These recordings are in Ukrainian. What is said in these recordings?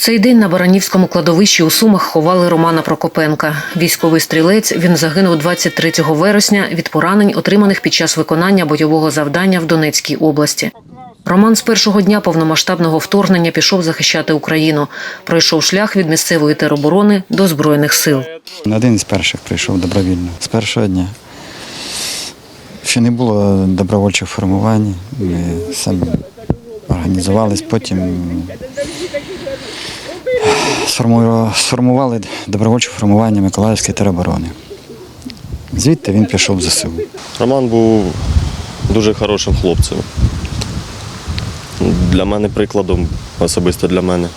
Цей день на Баранівському кладовищі у Сумах ховали Романа Прокопенка. Військовий стрілець він загинув 23 вересня від поранень, отриманих під час виконання бойового завдання в Донецькій області. Роман з першого дня повномасштабного вторгнення пішов захищати Україну. Пройшов шлях від місцевої тероборони до збройних сил. Один з перших прийшов добровільно. З першого дня. Ще не було добровольчих формувань. Ми самі організувались, потім сформували добровольче формування Миколаївської тероборони. Звідти він пішов в ЗСУ. Роман був дуже хорошим хлопцем. Для мене прикладом, особисто для мене.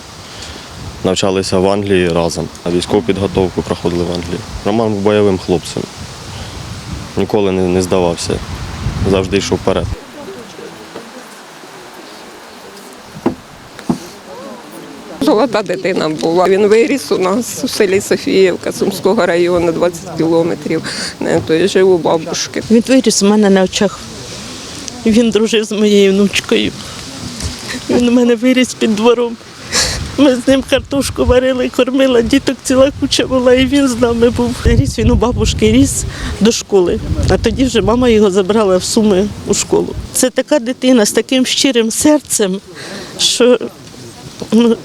Навчалися в Англії разом, а військову підготовку проходили в Англії. Роман був бойовим хлопцем. Ніколи не, здавався. Завжди йшов вперед. Золота дитина була. Він виріс у нас у селі Софіївка Сумського району, 20 кілометрів. То жив у бабушки. Він виріс у мене на очах. Він дружив з моєю внучкою. Він у мене виріс під двором. Ми з ним картошку варили, кормила, діток ціла куча була, і він з нами був. Ріс він у бабушки ріс до школи. А тоді вже мама його забрала в суми у школу. Це така дитина з таким щирим серцем, що,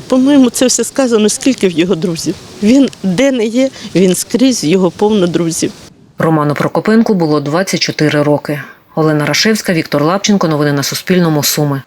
по-моєму, це все сказано, скільки в його друзів. Він де не є, він скрізь його повно друзів. Роману Прокопенку було 24 роки. Олена Рашевська, Віктор Лапченко. Новини на Суспільному. Суми.